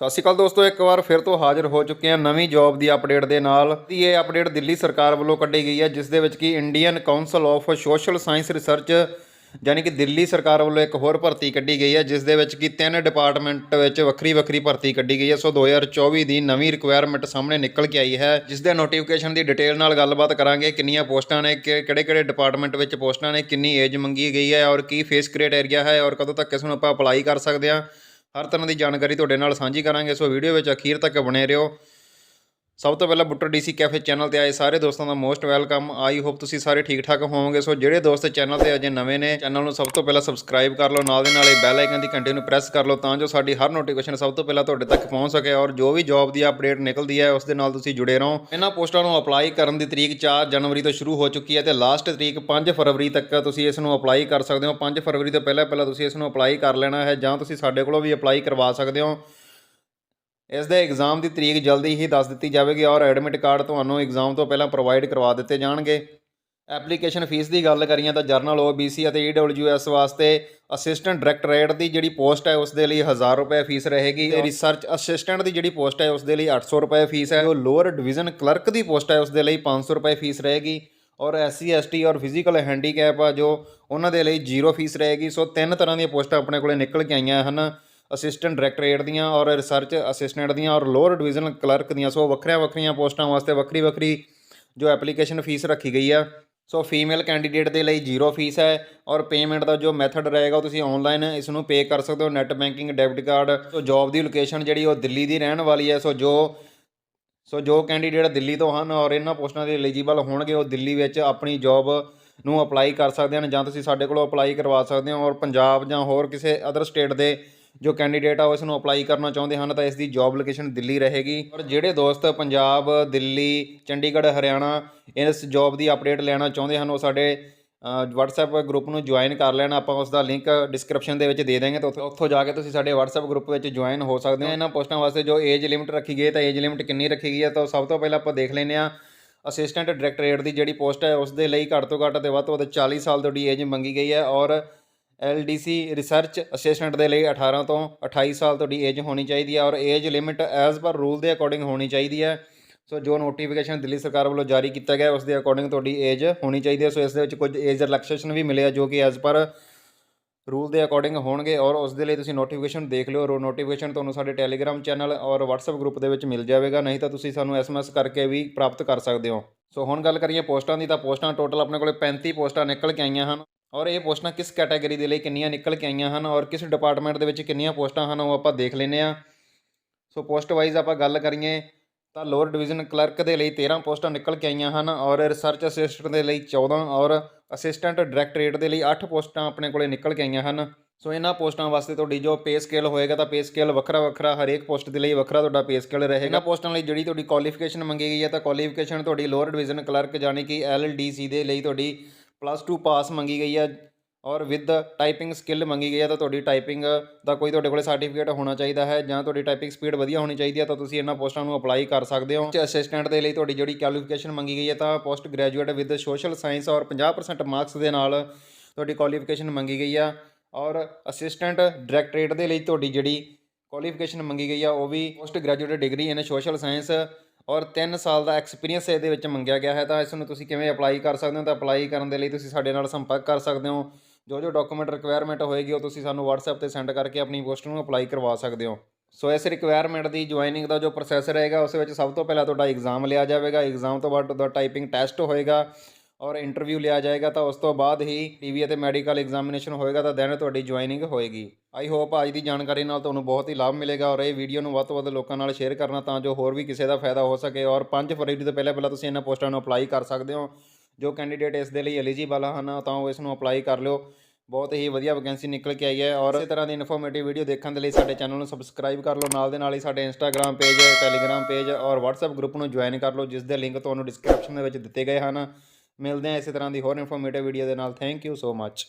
ਸਤਿ ਸ਼੍ਰੀ ਅਕਾਲ ਦੋਸਤੋ, ਇੱਕ ਵਾਰ ਫਿਰ ਤੋਂ ਹਾਜ਼ਰ ਹੋ ਚੁੱਕੇ ਹਾਂ ਨਵੀਂ ਜੌਬ ਦੀ ਅਪਡੇਟ ਦੇ ਨਾਲ। ਦੀ ਇਹ ਅਪਡੇਟ ਦਿੱਲੀ ਸਰਕਾਰ ਵੱਲੋਂ ਕੱਢੀ ਗਈ ਹੈ, ਜਿਸ ਦੇ ਵਿੱਚ ਕਿ Indian council of social science research ਯਾਨੀ ਕਿ ਦਿੱਲੀ ਸਰਕਾਰ ਵੱਲੋਂ ਇੱਕ ਹੋਰ ਭਰਤੀ ਕੱਢੀ ਗਈ ਹੈ, ਜਿਸ ਦੇ ਵਿੱਚ ਕਿ ਤਿੰਨ ਡਿਪਾਰਟਮੈਂਟ ਵਿੱਚ ਵੱਖਰੀ ਵੱਖਰੀ ਭਰਤੀ ਕੱਢੀ ਗਈ ਹੈ। ਸੋ 2024 ਦੀ ਨਵੀਂ ਰਿਕੁਆਇਰਮੈਂਟ ਸਾਹਮਣੇ ਨਿਕਲ ਕੇ ਆਈ ਹੈ, ਜਿਸ ਦੇ ਨੋਟੀਫਿਕੇਸ਼ਨ ਦੀ ਡਿਟੇਲ ਨਾਲ ਗੱਲਬਾਤ ਕਰਾਂਗੇ, ਕਿੰਨੀਆਂ ਪੋਸਟਾਂ ਨੇ ਕਿਹੜੇ ਕਿਹੜੇ ਡਿਪਾਰਟਮੈਂਟ ਵਿੱਚ ਪੋਸਟਾਂ ਨੇ, ਕਿੰਨੀ ਏਜ ਮੰਗੀ ਗਈ ਹੈ ਔਰ ਕੀ ਫੇਸ ਕ੍ਰੀਏਟ ਏਰੀਆ ਹੈ ਔਰ ਕਦੋਂ ਤੱਕ ਇਸ ਨੂੰ ਆਪਾਂ ਅਪਲਾਈ ਕਰ ਸਕਦੇ ਹਾਂ। ਹਰ ਤਰ੍ਹਾਂ ਦੀ ਜਾਣਕਾਰੀ ਤੁਹਾਡੇ ਨਾਲ ਸਾਂਝੀ ਕਰਾਂਗੇ। ਸੋ ਵੀਡੀਓ ਵਿੱਚ ਅਖੀਰ ਤੱਕ ਬਣੇ ਰਹੋ। ਸਭ ਤੋਂ ਪਹਿਲਾਂ ਬੁੱਟਰ ਡੀਸੀ ਕੈਫੇ ਚੈਨਲ ਤੇ ਆਏ ਸਾਰੇ ਦੋਸਤਾਂ ਦਾ ਮੋਸਟ ਵੈਲਕਮ। ਆਈ ਹੋਪ ਤੁਸੀਂ ਸਾਰੇ ਠੀਕ ਠਾਕ ਹੋਵੋਗੇ। ਸੋ ਜਿਹੜੇ ਦੋਸਤ ਚੈਨਲ ਤੇ ਅਜੇ ਨਵੇਂ ਨੇ, ਚੈਨਲ ਨੂੰ ਸਭ ਤੋਂ ਪਹਿਲਾਂ ਸਬਸਕ੍ਰਾਈਬ ਕਰ ਲਓ, ਨਾਲ ਦੇ ਨਾਲ ਇਹ ਬੈਲ ਆਈਕਨ ਦੀ ਘੰਟੀ ਨੂੰ ਪ੍ਰੈਸ ਕਰ ਲਓ ਤਾਂ ਜੋ ਸਾਡੀ ਹਰ ਨੋਟੀਫਿਕੇਸ਼ਨ ਸਭ ਤੋਂ ਪਹਿਲਾਂ ਤੁਹਾਡੇ ਤੱਕ ਪਹੁੰਚ ਸਕੇ ਔਰ ਜੋ ਵੀ ਜੌਬ ਦੀ ਅਪਡੇਟ ਨਿਕਲਦੀ ਹੈ, ਉਸ ਦੇ ਨਾਲ ਤੁਸੀਂ ਜੁੜੇ ਰਹੋ। ਇਹਨਾਂ ਪੋਸਟਾਂ ਨੂੰ ਅਪਲਾਈ ਕਰਨ ਦੀ ਤਰੀਕ 4 ਜਨਵਰੀ ਤੋਂ ਸ਼ੁਰੂ ਹੋ ਚੁੱਕੀ ਹੈ ਤੇ ਲਾਸਟ ਤਰੀਕ 5 ਫਰਵਰੀ ਤੱਕ ਤੁਸੀਂ ਇਸ ਨੂੰ ਅਪਲਾਈ ਕਰ ਸਕਦੇ ਹੋ। 5 ਫਰਵਰੀ ਤੋਂ ਪਹਿਲਾਂ ਪਹਿਲਾਂ ਤੁਸੀਂ ਇਸ ਨੂੰ ਅਪਲਾਈ ਕਰ ਲੈਣਾ ਹੈ ਜਾਂ ਤੁਸੀਂ ਸਾਡੇ ਕੋਲੋਂ ਵੀ ਅਪਲਾਈ ਕਰਵਾ ਸਕਦੇ ਹੋ। ਇਸ ਦੇ ਐਗਜ਼ਾਮ ਦੀ ਤਰੀਕ ਜਲਦੀ ਹੀ ਦੱਸ ਦਿੱਤੀ ਜਾਵੇਗੀ ਔਰ ਐਡਮਿਟ ਕਾਰਡ ਤੁਹਾਨੂੰ ਐਗਜ਼ਾਮ ਤੋਂ ਪਹਿਲਾਂ ਪ੍ਰੋਵਾਈਡ ਕਰਵਾ ਦਿੱਤੇ ਜਾਣਗੇ। ਐਪਲੀਕੇਸ਼ਨ ਫੀਸ ਦੀ ਗੱਲ ਕਰੀਏ ਤਾਂ ਜਰਨਲ OBC ਅਤੇ EWS ਵਾਸਤੇ ਅਸਿਸਟੈਂਟ ਡਾਇਰੈਕਟਰੇਟ ਦੀ ਜਿਹੜੀ ਪੋਸਟ ਹੈ ਉਸ ਦੇ ਲਈ 1000 ਰੁਪਏ ਫੀਸ ਰਹੇਗੀ ਤੇ ਰਿਸਰਚ ਅਸਿਸਟੈਂਟ ਦੀ ਜਿਹੜੀ ਪੋਸਟ ਹੈ ਉਸ ਦੇ ਲਈ 800 ਰੁਪਏ ਫੀਸ ਹੈ। ਜੋ ਲੋਅਰ ਡਿਵੀਜ਼ਨ ਕਲਰਕ ਦੀ ਪੋਸਟ ਹੈ ਉਸ ਦੇ ਲਈ 500 ਰੁਪਏ ਫੀਸ ਰਹੇਗੀ ਔਰ SC ST ਔਰ ਫਿਜ਼ੀਕਲ ਹੈਂਡੀਕੈਪ ਆ ਜੋ ਉਹਨਾਂ ਦੇ ਲਈ ਜ਼ੀਰੋ ਫੀਸ ਰਹੇਗੀ। ਸੋ ਤਿੰਨ ਤਰ੍ਹਾਂ ਦੀਆਂ ਪੋਸਟਾਂ ਆਪਣੇ ਕੋਲੇ ਨਿਕਲ ਕੇ ਆਈਆਂ ਹਨ। ਅਸਿਸਟੈਂਟ ਡਾਇਰੈਕਟਰੇਟ ਦੀਆਂ ਔਰ ਰਿਸਰਚ ਅਸਿਸਟੈਂਟ ਦੀਆਂ ਔਰ ਲੋਅਰ ਡਿਵੀਜ਼ਨਲ ਕਲਰਕ ਦੀਆਂ। ਸੋ ਵੱਖਰੀਆਂ ਵੱਖਰੀਆਂ ਪੋਸਟਾਂ ਵਾਸਤੇ ਵੱਖਰੀ ਵੱਖਰੀ ਜੋ ਐਪਲੀਕੇਸ਼ਨ ਫੀਸ ਰੱਖੀ ਗਈ ਆ। ਸੋ ਫੀਮੇਲ ਕੈਂਡੀਡੇਟ ਦੇ ਲਈ ਜ਼ੀਰੋ ਫੀਸ ਹੈ ਔਰ ਪੇਮੈਂਟ ਦਾ ਜੋ ਮੈਥਡ ਰਹੇਗਾ ਤੁਸੀਂ ਆਨਲਾਈਨ ਇਸ ਨੂੰ ਪੇ ਕਰ ਸਕਦੇ ਹੋ। Net banking debit card so job ਦੀ ਲੋਕੇਸ਼ਨ ਜਿਹੜੀ ਉਹ ਦਿੱਲੀ ਦੀ ਰਹਿਣ ਵਾਲੀ ਹੈ। ਸੋ ਜੋ ਸੋ ਜੋ ਕੈਂਡੀਡੇਟ ਦਿੱਲੀ ਤੋਂ ਹਨ ਔਰ ਇਹਨਾਂ ਪੋਸਟਾਂ ਦੇ ਐਲੀਜੀਬਲ ਹੋਣਗੇ, ਉਹ ਦਿੱਲੀ ਵਿੱਚ ਆਪਣੀ ਜੌਬ ਨੂੰ ਅਪਲਾਈ ਕਰ ਸਕਦੇ ਹਨ ਜਾਂ ਤੁਸੀਂ ਸਾਡੇ ਕੋਲੋਂ ਅਪਲਾਈ ਕਰਵਾ ਸਕਦੇ ਹੋ। ਔਰ ਪੰਜਾਬ ਜਾਂ ਹੋਰ ਕਿਸੇ ਅਦਰ ਸਟੇਟ ਦੇ ਜੋ ਕੈਂਡੀਡੇਟ ਆ, ਉਹ ਇਸ ਨੂੰ ਅਪਲਾਈ ਕਰਨਾ ਚਾਹੁੰਦੇ ਹਨ, ਤਾਂ ਇਸ ਦੀ ਜੌਬ ਲੋਕੇਸ਼ਨ ਦਿੱਲੀ ਰਹੇਗੀ। ਔਰ ਜਿਹੜੇ ਦੋਸਤ ਪੰਜਾਬ, ਦਿੱਲੀ, ਚੰਡੀਗੜ੍ਹ, ਹਰਿਆਣਾ ਇਸ ਜੌਬ ਦੀ ਅਪਡੇਟ ਲੈਣਾ ਚਾਹੁੰਦੇ ਹਨ, ਉਹ ਸਾਡੇ WhatsApp ਗਰੁੱਪ ਨੂੰ ਜੁਆਇਨ ਕਰ ਲੈਣ। ਆਪਾਂ ਉਸ ਦਾ ਲਿੰਕ ਡਿਸਕ੍ਰਿਪਸ਼ਨ ਦੇ ਵਿੱਚ ਦੇ ਦਾਂਗੇ ਤਾਂ ਉੱਥੋਂ- ਉੱਥੋਂ ਜਾ ਕੇ ਤੁਸੀਂ ਸਾਡੇ WhatsApp ਗਰੁੱਪ ਵਿੱਚ ਜੁਆਇਨ ਹੋ ਸਕਦੇ ਹੋ। ਇਹਨਾਂ ਪੋਸਟਾਂ ਵਾਸਤੇ ਜੋ ਏਜ ਲਿਮਿਟ ਰੱਖੀ ਗਈ ਤਾਂ ਏਜ ਲਿਮਿਟ ਕਿੰਨੀ ਰੱਖੀ ਗਈ ਹੈ, ਤਾਂ ਸਭ ਤੋਂ ਪਹਿਲਾਂ ਆਪਾਂ ਦੇਖ ਲੈਂਦੇ ਹਾਂ ਅਸਿਸਟੈਂਟ ਡਾਇਰੈਕਟਰੇਟ ਦੀ ਜਿਹੜੀ ਪੋਸਟ ਹੈ ਉਸ ਦੇ ਲਈ ਘੱਟ ਤੋਂ ਘੱਟ ਤੇ ਵੱਧ ਤੋਂ ਵੱਧ 40 ਸਾਲ ਤੁਹਾਡੀ ਏਜ ਮੰਗੀ ਗਈ ਹੈ। ਔਰ LDC ਰਿਸਰਚ ਅਸਿਸਟੈਂਟ ਦੇ ਲਈ 18 ਤੋਂ 28 ਸਾਲ ਤੁਹਾਡੀ ਏਜ ਹੋਣੀ ਚਾਹੀਦੀ ਹੈ ਔਰ age limit as per rule ਦੇ ਅਕੋਰਡਿੰਗ ਹੋਣੀ ਚਾਹੀਦੀ ਹੈ। ਸੋ ਜੋ ਨੋਟੀਫਿਕੇਸ਼ਨ ਦਿੱਲੀ ਸਰਕਾਰ ਵੱਲੋਂ ਜਾਰੀ ਕੀਤਾ ਗਿਆ, ਉਸ ਦੇ ਅਕੋਰਡਿੰਗ ਤੁਹਾਡੀ ਏਜ ਹੋਣੀ ਚਾਹੀਦੀ ਹੈ। ਸੋ ਇਸ ਦੇ ਵਿੱਚ ਕੁਝ ਏਜ ਰਿਲੈਕਸੇਸ਼ਨ ਵੀ ਮਿਲਿਆ ਜੋ ਕਿ ਐਜ਼ ਪਰ ਰੂਲ ਦੇ ਅਕੋਰਡਿੰਗ ਹੋਣਗੇ ਔਰ ਉਸ ਦੇ ਲਈ ਤੁਸੀਂ ਨੋਟੀਫਿਕੇਸ਼ਨ ਦੇਖ ਲਿਓ ਰੋ ਨੋਟੀਫਿਕੇਸ਼ਨ ਤੁਹਾਨੂੰ ਸਾਡੇ ਟੈਲੀਗ੍ਰਾਮ ਚੈਨਲ ਔਰ WhatsApp ਗਰੁੱਪ ਦੇ ਵਿੱਚ ਮਿਲ ਜਾਵੇਗਾ, ਨਹੀਂ ਤਾਂ ਤੁਸੀਂ ਸਾਨੂੰ SMS ਕਰਕੇ ਵੀ ਪ੍ਰਾਪਤ ਕਰ ਸਕਦੇ ਹੋ। ਸੋ ਹੁਣ ਗੱਲ ਕਰੀਏ ਪੋਸਟਾਂ ਦੀ, ਤਾਂ ਪੋਸਟਾਂ ਟੋਟਲ ਆਪਣੇ ਕੋਲੇ 35 ਪੋਸਟਾਂ ਨਿਕਲ ਕੇ ਆਈਆਂ ਹਨ। ਔਰ ਇਹ ਪੋਸਟਾਂ ਕਿਸ ਕੈਟਾਗਰੀ ਦੇ ਲਈ ਕਿੰਨੀਆਂ ਨਿਕਲ ਕੇ ਆਈਆਂ ਹਨ ਔਰ ਕਿਸ ਡਿਪਾਰਟਮੈਂਟ ਦੇ ਵਿੱਚ ਕਿੰਨੀਆਂ ਪੋਸਟਾਂ ਹਨ ਉਹ ਆਪਾਂ ਦੇਖ ਲੈਂਦੇ ਆ ਸੋ ਪੋਸਟ ਵਾਈਜ਼ ਆਪਾਂ ਗੱਲ ਕਰੀਏ ਤਾਂ ਲੋਅਰ ਡਿਵੀਜ਼ਨ ਕਲਰਕ ਦੇ ਲਈ 13 ਪੋਸਟਾਂ ਨਿਕਲ ਕੇ ਆਈਆਂ ਹਨ ਔਰ ਰਿਸਰਚ ਅਸਿਸਟੈਂਟ ਦੇ ਲਈ 14 ਔਰ ਅਸਿਸਟੈਂਟ ਡਾਇਰੈਕਟਰੇਟ ਦੇ ਲਈ 8 ਪੋਸਟਾਂ ਆਪਣੇ ਕੋਲੇ ਨਿਕਲ ਕੇ ਆਈਆਂ ਹਨ। ਸੋ ਇਹਨਾਂ ਪੋਸਟਾਂ ਵਾਸਤੇ ਤੁਹਾਡੀ ਜੋ ਪੇ ਸਕੇਲ ਹੋਏਗਾ ਤਾਂ ਪੇ ਸਕੇਲ ਵੱਖਰਾ ਵੱਖਰਾ ਹਰੇਕ ਪੋਸਟ ਦੇ ਲਈ ਵੱਖਰਾ ਤੁਹਾਡਾ ਪੇ ਸਕੇਲ ਰਹੇਗਾ। ਇਹਨਾਂ ਪੋਸਟਾਂ ਲਈ ਜਿਹੜੀ ਤੁਹਾਡੀ ਕੁਆਲੀਫਿਕੇਸ਼ਨ ਮੰਗੀ ਗਈ ਹੈ ਤਾਂ ਕੁਆਲੀਫਿਕੇਸ਼ਨ ਤੁਹਾਡੀ ਲੋਅਰ ਡਿਵੀਜ਼ਨ ਕਲਰਕ ਯਾਨੀ ਕਿ ਐਲਡੀਸੀ ਦੇ ਲਈ ਤੁਹਾਡੀ ਪਲੱਸ 2 ਪਾਸ ਮੰਗੀ ਗਈ ਹੈ ਔਰ ਵਿਦ ਟਾਈਪਿੰਗ ਸਕਿੱਲ ਮੰਗੀ ਗਈ ਹੈ ਤਾਂ ਤੁਹਾਡੀ ਟਾਈਪਿੰਗ ਦਾ ਕੋਈ ਤੁਹਾਡੇ ਕੋਲੇ ਸਰਟੀਫਿਕੇਟ ਹੋਣਾ ਚਾਹੀਦਾ ਹੈ ਜਾਂ ਤੁਹਾਡੀ ਟਾਈਪਿੰਗ ਸਪੀਡ ਵਧੀਆ ਹੋਣੀ ਚਾਹੀਦੀ ਹੈ ਤਾਂ ਤੁਸੀਂ ਇਹਨਾਂ ਪੋਸਟਾਂ ਨੂੰ ਅਪਲਾਈ ਕਰ ਸਕਦੇ ਹੋ। ਅਸਿਸਟੈਂਟ ਦੇ ਲਈ ਤੁਹਾਡੀ ਜਿਹੜੀ ਕੁਆਲੀਫਿਕੇਸ਼ਨ ਮੰਗੀ ਗਈ ਹੈ ਤਾਂ post graduate with social science ਔਰ 50% ਮਾਰਕਸ ਦੇ ਨਾਲ ਤੁਹਾਡੀ ਕੁਆਲੀਫਿਕੇਸ਼ਨ ਮੰਗੀ ਗਈ ਆ। ਔਰ ਅਸਿਸਟੈਂਟ ਡਾਇਰੈਕਟਰੇਟ ਦੇ ਲਈ ਤੁਹਾਡੀ ਜਿਹੜੀ ਕੁਆਲੀਫਿਕੇਸ਼ਨ ਮੰਗੀ ਗਈ ਆ, ਉਹ ਵੀ post graduate degree in social science ਔਰ 3 ਸਾਲ ਦਾ ਐਕਸਪੀਰੀਅੰਸ ਇਹਦੇ ਵਿੱਚ ਮੰਗਿਆ ਗਿਆ ਹੈ। ਤਾਂ ਇਸ ਨੂੰ ਤੁਸੀਂ ਕਿਵੇਂ ਅਪਲਾਈ ਕਰ ਸਕਦੇ ਹੋ? ਤਾਂ ਅਪਲਾਈ ਕਰਨ ਦੇ ਲਈ ਤੁਸੀਂ ਸਾਡੇ ਨਾਲ ਸੰਪਰਕ ਕਰ ਸਕਦੇ ਹੋ। ਜੋ ਜੋ ਡਾਕੂਮੈਂਟ ਰਿਕੁਆਇਰਮੈਂਟ ਹੋਏਗੀ, ਉਹ ਤੁਸੀਂ ਸਾਨੂੰ WhatsApp ਤੇ ਸੈਂਡ ਕਰਕੇ ਆਪਣੀ ਪੋਸਟ ਨੂੰ ਅਪਲਾਈ ਕਰਵਾ ਸਕਦੇ ਹੋ। ਸੋ ਇਸ ਰਿਕੁਆਇਰਮੈਂਟ ਦੀ ਜੁਆਇਨਿੰਗ ਦਾ ਜੋ ਪ੍ਰੋਸੈਸ ਰਹੇਗਾ, ਉਸ ਵਿੱਚ ਸਭ ਤੋਂ ਪਹਿਲਾਂ ਤੁਹਾਡਾ ਐਗਜ਼ਾਮ ਲਿਆ ਜਾਵੇਗਾ। ਐਗਜ਼ਾਮ ਤੋਂ ਬਾਅਦ ਤੁਹਾਡਾ ਟਾਈਪਿੰਗ ਟੈਸਟ ਹੋਏਗਾ ਔਰ ਇੰਟਰਵਿਊ ਲਿਆ ਜਾਏਗਾ। ਤਾਂ ਉਸ ਤੋਂ ਬਾਅਦ ਹੀ ਪੀਵੀ ਅਤੇ ਮੈਡੀਕਲ ਐਗਜ਼ਾਮੀਨੇਸ਼ਨ ਹੋਏਗਾ। ਤਾਂ ਦੈਨ ਤੁਹਾਡੀ ਜੁਆਇਨਿੰਗ ਹੋਏਗੀ। ਆਈ ਹੋਪ ਅੱਜ ਦੀ ਜਾਣਕਾਰੀ ਨਾਲ ਤੁਹਾਨੂੰ ਬਹੁਤ ਹੀ ਲਾਭ ਮਿਲੇਗਾ ਔਰ ਇਹ ਵੀਡੀਓ ਨੂੰ ਵੱਧ ਤੋਂ ਵੱਧ ਲੋਕਾਂ ਨਾਲ ਸ਼ੇਅਰ ਕਰਨਾ ਤਾਂ ਜੋ ਹੋਰ ਵੀ ਕਿਸੇ ਦਾ ਫਾਇਦਾ ਹੋ ਸਕੇ ਔਰ 5 ਫਰਵਰੀ ਤੋਂ ਪਹਿਲਾਂ ਪਹਿਲਾਂ ਤੁਸੀਂ ਇਹਨਾਂ ਪੋਸਟਾਂ ਨੂੰ ਅਪਲਾਈ ਕਰ ਸਕਦੇ ਹੋ, ਜੋ ਕੈਂਡੀਡੇਟ ਇਸ ਦੇ ਲਈ ਐਲੀਜੀਬਲ ਹਨ, ਤਾਂ ਉਹ ਇਸ ਨੂੰ ਅਪਲਾਈ ਕਰ ਲਿਓ। ਬਹੁਤ ਹੀ ਵਧੀਆ ਵੈਕੈਂਸੀ ਨਿਕਲ ਕੇ ਆਈ ਹੈ ਔਰ ਇਸੇ ਤਰ੍ਹਾਂ ਦੀ ਇਨਫੋਰਮੇਟਿਵ ਵੀਡੀਓ ਦੇਖਣ ਦੇ ਲਈ ਸਾਡੇ ਚੈਨਲ ਨੂੰ ਸਬਸਕ੍ਰਾਈਬ ਕਰ ਲਓ, ਨਾਲ ਦੇ ਨਾਲ ਹੀ ਸਾਡੇ ਇੰਸਟਾਗ੍ਰam ਪੇਜ ਟੈਲੀਗ੍ਰam ਪੇਜ ਔਰ WhatsApp ਗਰੁੱਪ ਨੂੰ ਜੁਆਇਨ ਕਰ ਲਓ, ਜਿਸ ਦੇ ਲਿੰਕ ਤੁਹਾਨੂੰ ਡਿਸਕ੍ਰਿਪਸ਼ਨ ਦੇ ਵਿੱਚ ਦਿੱਤੇ ਗਏ ਹਨ। ਮਿਲਦੇ ਹਾਂ ਇਸੇ ਤਰ੍ਹਾਂ ਦੀ ਹੋਰ ਇਨਫੋਰਮੇਟਿਵ ਵੀਡੀਓ ਦੇ ਨਾਲ। Thank you so much